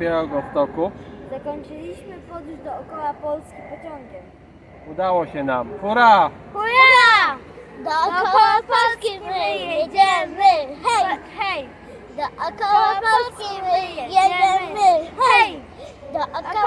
Białegostoku. Zakończyliśmy podróż dookoła Polski pociągiem. Udało się nam. Hurra! Hurra! Dookoła Polski my jedziemy! Hej! Hej! Dookoła Polski my jedziemy! Hej! Dookoła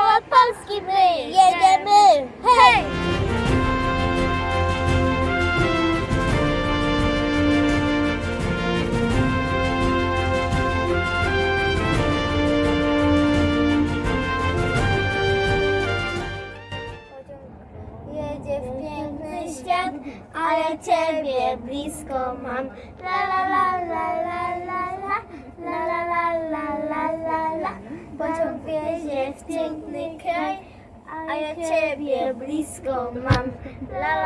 świat, a ja ciebie blisko mam. La la la la la la la, la la la la la la la. Pociąg wiezie w piękny kraj, a ja ciebie blisko mam. La